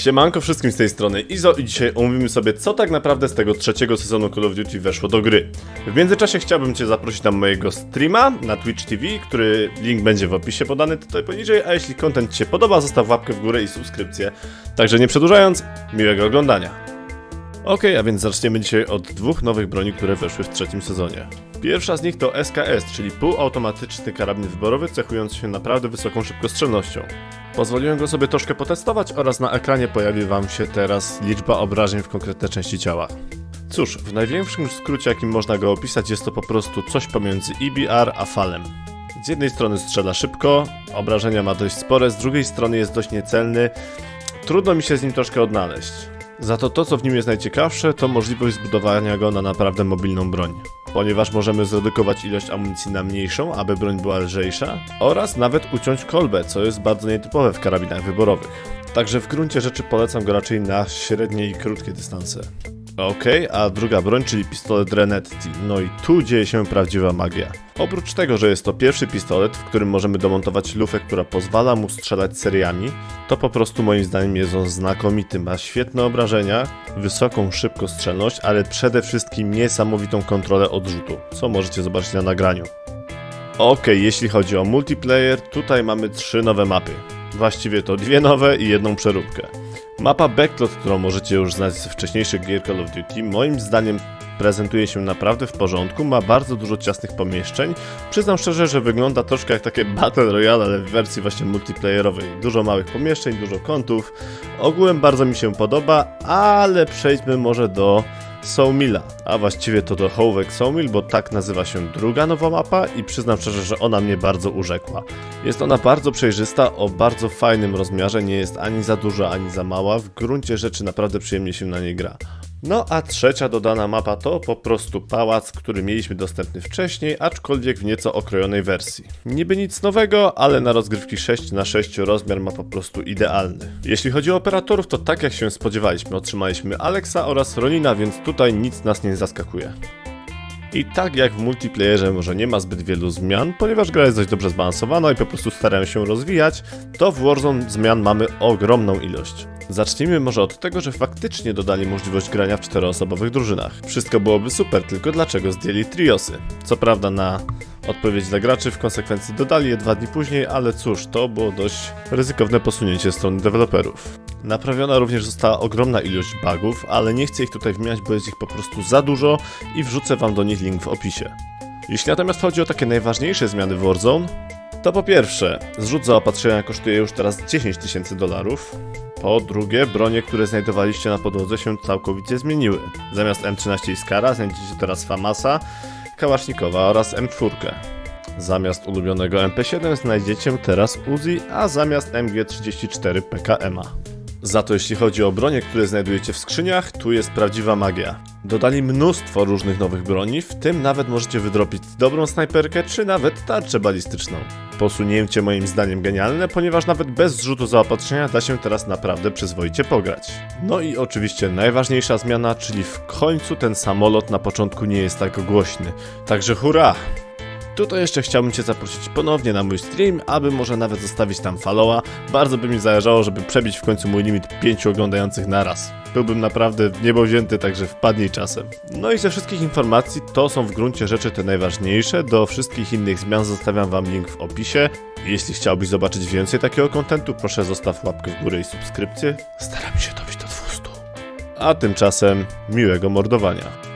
Siemanko wszystkim z tej strony Izo i dzisiaj omówimy sobie co tak naprawdę z tego trzeciego sezonu Call of Duty weszło do gry. W międzyczasie chciałbym Cię zaprosić na mojego streama na Twitch TV, który link będzie w opisie podany tutaj poniżej, a jeśli content Ci się podoba, zostaw łapkę w górę i subskrypcję. Także nie przedłużając, miłego oglądania. Ok, a więc zaczniemy dzisiaj od dwóch nowych broni, które weszły w trzecim sezonie. Pierwsza z nich to SKS, czyli półautomatyczny karabin wyborowy cechujący się naprawdę wysoką szybkostrzelnością. Pozwoliłem go sobie troszkę potestować oraz na ekranie pojawi Wam się teraz liczba obrażeń w konkretne części ciała. Cóż, w największym skrócie jakim można go opisać jest to po prostu coś pomiędzy EBR a falem. Z jednej strony strzela szybko, obrażenia ma dość spore, z drugiej strony jest dość niecelny, trudno mi się z nim troszkę odnaleźć. Za to to, co w nim jest najciekawsze, to możliwość zbudowania go na naprawdę mobilną broń. Ponieważ możemy zredukować ilość amunicji na mniejszą, aby broń była lżejsza, oraz nawet uciąć kolbę, co jest bardzo nietypowe w karabinach wyborowych. Także w gruncie rzeczy polecam go raczej na średnie i krótkie dystanse. Okej, a druga broń, czyli pistolet Renetti. No i tu dzieje się prawdziwa magia. Oprócz tego, że jest to pierwszy pistolet, w którym możemy domontować lufę, która pozwala mu strzelać seriami, to po prostu moim zdaniem jest on znakomity. Ma świetne obrażenia, wysoką szybkostrzelność, ale przede wszystkim niesamowitą kontrolę odrzutu, co możecie zobaczyć na nagraniu. Okej, jeśli chodzi o multiplayer, tutaj mamy trzy nowe mapy. Właściwie to dwie nowe i jedną przeróbkę. Mapa Backlot, którą możecie już znać z wcześniejszych gier Call of Duty, moim zdaniem prezentuje się naprawdę w porządku, ma bardzo dużo ciasnych pomieszczeń. Przyznam szczerze, że wygląda troszkę jak takie Battle Royale, ale w wersji właśnie multiplayerowej. Dużo małych pomieszczeń, dużo kątów. Ogółem bardzo mi się podoba, ale przejdźmy może do Sawmilla, a właściwie to do Hołek Sawmill, bo tak nazywa się druga nowa mapa i przyznam szczerze, że ona mnie bardzo urzekła. Jest ona bardzo przejrzysta, o bardzo fajnym rozmiarze, nie jest ani za duża, ani za mała, w gruncie rzeczy naprawdę przyjemnie się na niej gra. No a trzecia dodana mapa to po prostu pałac, który mieliśmy dostępny wcześniej, aczkolwiek w nieco okrojonej wersji. Niby nic nowego, ale na rozgrywki 6 na 6 rozmiar ma po prostu idealny. Jeśli chodzi o operatorów, to tak jak się spodziewaliśmy, otrzymaliśmy Alexa oraz Ronina, więc tutaj nic nas nie zaskakuje. I tak jak w multiplayerze może nie ma zbyt wielu zmian, ponieważ gra jest dość dobrze zbalansowana i po prostu starają się rozwijać, to w Warzone zmian mamy ogromną ilość. Zacznijmy może od tego, że faktycznie dodali możliwość grania w czteroosobowych drużynach. Wszystko byłoby super, tylko dlaczego zdjęli triosy? Co prawda na odpowiedź dla graczy w konsekwencji dodali je dwa dni później, ale cóż, to było dość ryzykowne posunięcie strony deweloperów. Naprawiona również została ogromna ilość bugów, ale nie chcę ich tutaj wymieniać, bo jest ich po prostu za dużo i wrzucę wam do nich link w opisie. Jeśli natomiast chodzi o takie najważniejsze zmiany w Warzone, to po pierwsze, zrzut zaopatrzenia kosztuje już teraz 10 tysięcy dolarów. Po drugie, bronie, które znajdowaliście na podłodze się całkowicie zmieniły. Zamiast M13 Iskara znajdziecie teraz Famasa, Kałasznikowa oraz M4. Zamiast ulubionego MP7 znajdziecie teraz Uzi, a zamiast MG34 PKM-a. Za to jeśli chodzi o bronie, które znajdujecie w skrzyniach, tu jest prawdziwa magia. Dodali mnóstwo różnych nowych broni, w tym nawet możecie wydropić dobrą snajperkę, czy nawet tarczę balistyczną. Posunięcie moim zdaniem genialne, ponieważ nawet bez zrzutu zaopatrzenia da się teraz naprawdę przyzwoicie pograć. No i oczywiście najważniejsza zmiana, czyli w końcu ten samolot na początku nie jest tak głośny. Także hurra! Tutaj jeszcze chciałbym Cię zaprosić ponownie na mój stream, aby może nawet zostawić tam followa. Bardzo by mi zależało, żeby przebić w końcu mój limit 5 oglądających naraz. Byłbym naprawdę w niebo wzięty, także wpadnij czasem. No i ze wszystkich informacji to są w gruncie rzeczy te najważniejsze. Do wszystkich innych zmian zostawiam Wam link w opisie. Jeśli chciałbyś zobaczyć więcej takiego kontentu, proszę zostaw łapkę w górę i subskrypcję. Staram się dobić do 200. A tymczasem miłego mordowania.